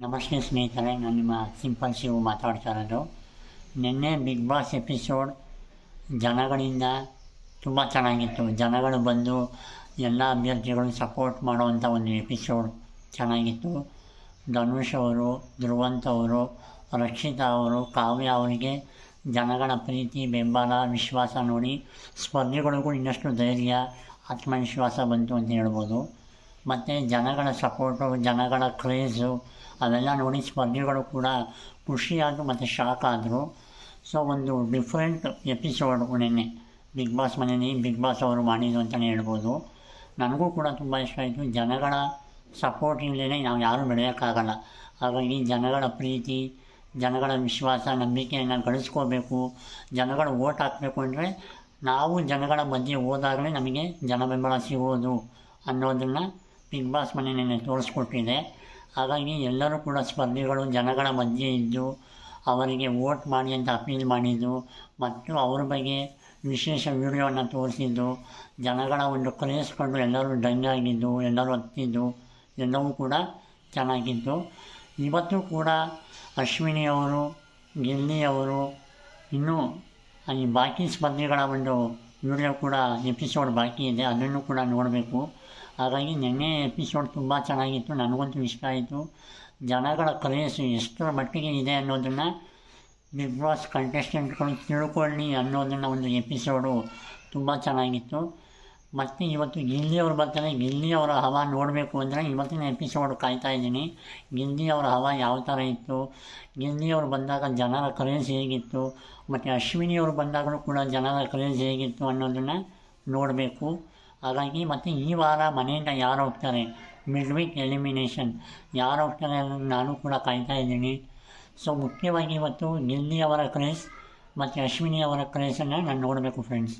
ನಮಸ್ತೆ ಸ್ನೇಹಿತರೆ, ನಾನು ನಿಮ್ಮ ಸಿಂಪಲ್ ಶಿವು ಮಾತಾಡ್ತಾ ಇರೋದು ನಿನ್ನೆ ಬಿಗ್ ಬಾಸ್ ಎಪಿಸೋಡ್ ಜನಗಳಿಂದ ತುಂಬ ಚೆನ್ನಾಗಿತ್ತು. ಜನಗಳು ಬಂದು ಎಲ್ಲ ಅಭ್ಯರ್ಥಿಗಳು ಸಪೋರ್ಟ್ ಮಾಡುವಂಥ ಒಂದು ಎಪಿಸೋಡ್ ಚೆನ್ನಾಗಿತ್ತು. ಧನುಷ್ ಅವರು, ಧ್ರುವಂತ್ ಅವರು, ರಕ್ಷಿತಾ ಅವರು, ಕಾವ್ಯ ಅವರಿಗೆ ಜನಗಳ ಪ್ರೀತಿ, ಬೆಂಬಲ, ವಿಶ್ವಾಸ ನೋಡಿ ಸ್ಪರ್ಧಿಗಳಿಗೂ ಇನ್ನಷ್ಟು ಧೈರ್ಯ, ಆತ್ಮವಿಶ್ವಾಸ ಬಂತು ಅಂತ ಹೇಳ್ಬೋದು. ಮತ್ತು ಜನಗಳ ಸಪೋರ್ಟು ಜನಗಳ ಕ್ರೇಜು ಅವೆಲ್ಲ ನೋಡಿ ಸ್ಪರ್ಧಿಗಳು ಕೂಡ ಖುಷಿಯಾದರು ಮತ್ತು ಶಾಕ್ ಆದರು. ಸೊ ಒಂದು ಡಿಫ್ರೆಂಟ್ ಎಪಿಸೋಡ್ ನಿನ್ನೆ. ಬಿಗ್ ಬಾಸ್ ಮನೆಯಲ್ಲಿ ಬಿಗ್ ಬಾಸ್ ಅವರು ಮಾಡಿದ್ದು ಅಂತಲೇ ಹೇಳ್ಬೋದು. ನನಗೂ ಕೂಡ ತುಂಬ ಇಷ್ಟ ಆಯಿತು. ಜನಗಳ ಸಪೋರ್ಟ್ ಇಲ್ಲದೇ ನಾವು ಯಾರೂ ಬೆಳೆಯೋಕ್ಕಾಗಲ್ಲ. ಹಾಗಾಗಿ ಜನಗಳ ಪ್ರೀತಿ, ಜನಗಳ ವಿಶ್ವಾಸ, ನಂಬಿಕೆಯನ್ನು ಗಳಿಸ್ಕೋಬೇಕು. ಜನಗಳು ಓಟ್ ಹಾಕಬೇಕು ಅಂದರೆ ನಾವು ಜನಗಳ ಮಧ್ಯೆ ಹೋದಾಗಲೇ ನಮಗೆ ಜನ ಬೆಂಬಲ ಸಿಗೋದು ಅನ್ನೋದನ್ನು ಬಿಗ್ ಬಾಸ್ ಮನೆಯನ್ನೇ ತೋರಿಸ್ಕೊಟ್ಟಿದೆ. ಹಾಗಾಗಿ ಎಲ್ಲರೂ ಕೂಡ ಸ್ಪರ್ಧಿಗಳು ಜನಗಳ ಮಧ್ಯೆ ಇದ್ದು ಅವರಿಗೆ ವೋಟ್ ಮಾಡಿ ಅಂತ ಅಪೀಲ್ ಮಾಡಿದ್ದು ಮತ್ತು ಅವ್ರ ಬಗ್ಗೆ ವಿಶೇಷ ವಿಡಿಯೋವನ್ನು ತೋರಿಸಿದ್ದು, ಜನಗಳ ಒಂದು ಕ್ರೇಸ್ ಕಂಡು ಎಲ್ಲರೂ ದಂಗಾಗಿದ್ದು ಎಲ್ಲರೂ ಹತ್ತಿದ್ದು, ಎಲ್ಲವೂ ಕೂಡ ಚೆನ್ನಾಗಿತ್ತು. ಇವತ್ತು ಕೂಡ ಅಶ್ವಿನಿ ಅವರು, ಗಿಲ್ಲಿ ಅವರು, ಇನ್ನೂ ಈ ಬಾಕಿ ಸ್ಪರ್ಧೆಗಳ ಒಂದು ವಿಡಿಯೋ ಕೂಡ ಎಪಿಸೋಡ್ ಬಾಕಿ ಇದೆ, ಅದನ್ನು ಕೂಡ ನೋಡಬೇಕು. ಹಾಗಾಗಿ ನಿನ್ನೆ ಎಪಿಸೋಡ್ ತುಂಬ ಚೆನ್ನಾಗಿತ್ತು, ನನಗಂತೂ ಇಷ್ಟ ಆಯಿತು. ಜನಗಳ ಕ್ರೇಜ್ ಎಷ್ಟರ ಮಟ್ಟಿಗೆ ಇದೆ ಅನ್ನೋದನ್ನು ಬಿಗ್ ಬಾಸ್ ಕಂಟೆಸ್ಟೆಂಟ್ಗಳು ತಿಳ್ಕೊಳ್ಳಿ ಅನ್ನೋದನ್ನು ಒಂದು ಎಪಿಸೋಡು ತುಂಬ ಚೆನ್ನಾಗಿತ್ತು. ಮತ್ತು ಇವತ್ತು ಗಿಲ್ಲಿ ಅವ್ರು ಬರ್ತಾರೆ ಗಿಲ್ಲಿಯವರ ಹವಾ ನೋಡಬೇಕು ಅಂದರೆ ಇವತ್ತಿನ ಎಪಿಸೋಡ್ ಕಾಯ್ತಾ ಇದ್ದೀನಿ. ಗಿಲ್ಲಿ ಅವರ ಹವಾ ಯಾವ ಥರ ಇತ್ತು? ಗಿಲ್ಲಿ ಅವರು ಬಂದಾಗ ಜನರ ಕ್ರೇಜ್ ಹೇಗಿತ್ತು? ಮತ್ತು ಅಶ್ವಿನಿಯವರು ಬಂದಾಗಲೂ ಕೂಡ ಜನರ ಕ್ರೇಜ್ ಹೇಗಿತ್ತು ಅನ್ನೋದನ್ನು ನೋಡಬೇಕು. ಹಾಗಾಗಿ ಮತ್ತು ಈ ವಾರ ಮನೆಯಿಂದ ಯಾರು ಹೋಗ್ತಾರೆ? ಮಿಡ್ ವೀಕ್ ಎಲಿಮಿನೇಷನ್ ಯಾರು ಹೋಗ್ತಾರೆ ಅನ್ನೋದು ನಾನು ಕೂಡ ಕಾಯ್ತಾ ಇದ್ದೀನಿ. ಸೊ ಮುಖ್ಯವಾಗಿ ಇವತ್ತು ಗಿಲ್ಲಿ ಅವರ ಕ್ರೇಸ್ ಮತ್ತು ಅಶ್ವಿನಿ ಅವರ ಕ್ರೇಸನ್ನು ನಾನು ನೋಡಬೇಕು ಫ್ರೆಂಡ್ಸ್